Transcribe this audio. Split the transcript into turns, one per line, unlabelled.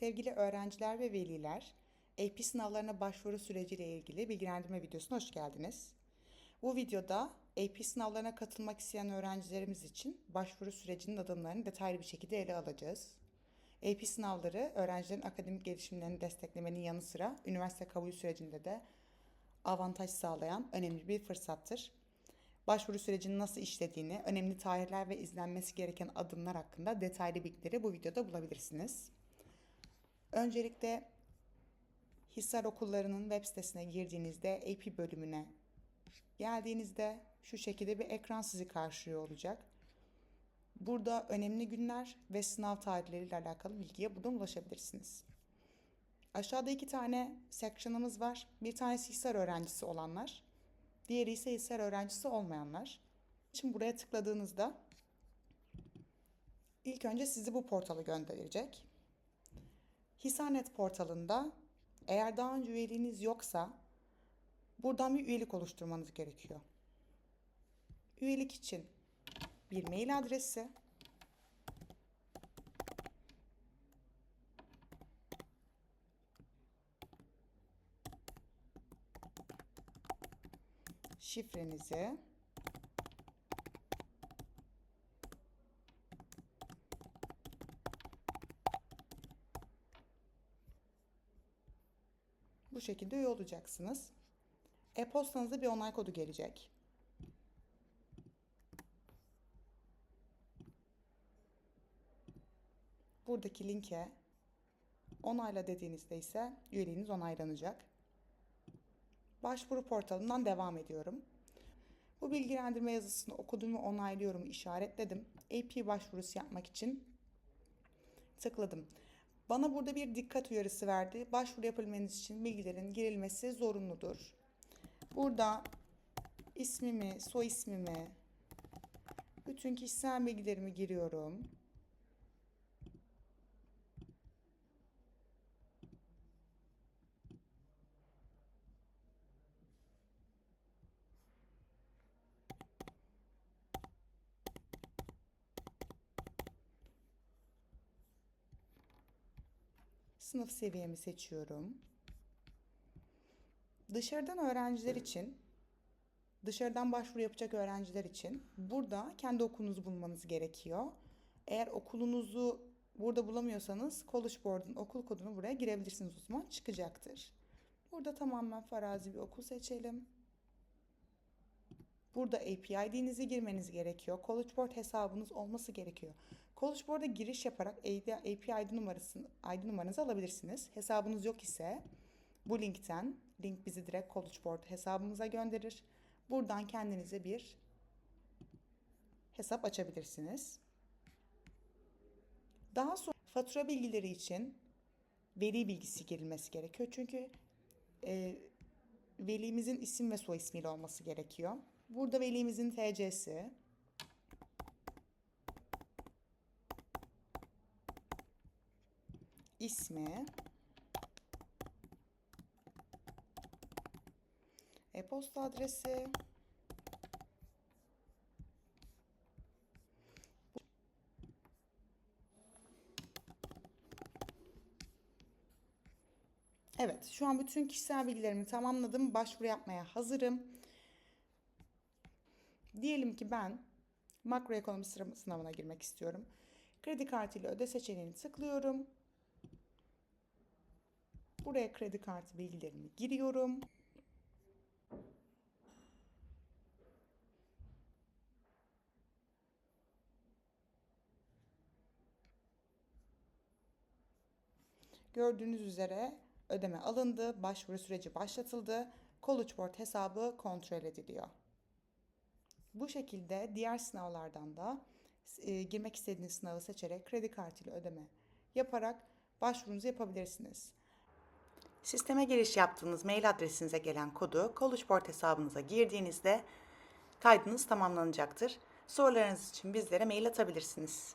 Sevgili öğrenciler ve veliler, AP sınavlarına başvuru süreciyle ilgili bilgilendirme videosuna hoş geldiniz. Bu videoda AP sınavlarına katılmak isteyen öğrencilerimiz için başvuru sürecinin adımlarını detaylı bir şekilde ele alacağız. AP sınavları öğrencilerin akademik gelişimlerini desteklemenin yanı sıra üniversite kabul sürecinde de avantaj sağlayan önemli bir fırsattır. Başvuru sürecinin nasıl işlediğini, önemli tarihler ve izlenmesi gereken adımlar hakkında detaylı bilgileri bu videoda bulabilirsiniz. Öncelikle Hisar Okulları'nın web sitesine girdiğinizde AP bölümüne geldiğinizde şu şekilde bir ekran sizi karşılıyor olacak. Burada önemli günler ve sınav tarihleriyle alakalı bilgiye buradan ulaşabilirsiniz. Aşağıda iki tane section'ımız var. Bir tanesi Hisar öğrencisi olanlar, diğeri ise Hisar öğrencisi olmayanlar. Şimdi buraya tıkladığınızda ilk önce sizi bu portala gönderecek. Hisarnet portalında eğer daha önce üyeliğiniz yoksa buradan bir üyelik oluşturmanız gerekiyor. Üyelik için bir mail adresi, şifrenizi bu şekilde üye olacaksınız. E-postanıza bir onay kodu gelecek. Buradaki linke onayla dediğinizde ise üyeliğiniz onaylanacak. Başvuru portalından devam ediyorum. Bu bilgilendirme yazısını okudum ve onaylıyorum işaretledim. AP başvurusu yapmak için tıkladım. Bana burada bir dikkat uyarısı verdi. Başvuru yapabilmeniz için bilgilerin girilmesi zorunludur. Burada ismimi, soy ismimi, bütün kişisel bilgilerimi giriyorum. Sınıf seviyemi seçiyorum. Dışarıdan öğrenciler için, dışarıdan başvuru yapacak öğrenciler için burada kendi okulunuzu bulmanız gerekiyor. Eğer okulunuzu burada bulamıyorsanız College Board'un okul kodunu buraya girebilirsiniz o zaman çıkacaktır. Burada tamamen farazi bir okul seçelim. Burada API ID'nizi girmeniz gerekiyor. College Board hesabınız olması gerekiyor. College Board'a giriş yaparak API ID numarasını, ID numaranızı alabilirsiniz. Hesabınız yok ise bu linkten, link bizi direkt College Board hesabımıza gönderir. Buradan kendinize bir hesap açabilirsiniz. Daha sonra fatura bilgileri için veli bilgisi girilmesi gerekiyor. Çünkü e, velimizin isim ve soy ismiyle olması gerekiyor. Burada velimizin TC'si, ismi, e-posta adresi, Evet, şu an bütün kişisel bilgilerimi tamamladım. Başvuru yapmaya hazırım. Diyelim ki ben makroekonomi sınavına girmek istiyorum. Kredi kartıyla öde seçeneğini tıklıyorum. Buraya kredi kartı bilgilerimi giriyorum. Gördüğünüz üzere ödeme alındı, başvuru süreci başlatıldı, Board hesabı kontrol ediliyor. Bu şekilde diğer sınavlardan da e, girmek istediğiniz sınavı seçerek kredi kartıyla ödeme yaparak başvurunuzu yapabilirsiniz. Sisteme giriş yaptığınız mail adresinize gelen kodu College Board hesabınıza girdiğinizde kaydınız tamamlanacaktır. Sorularınız için bizlere mail atabilirsiniz.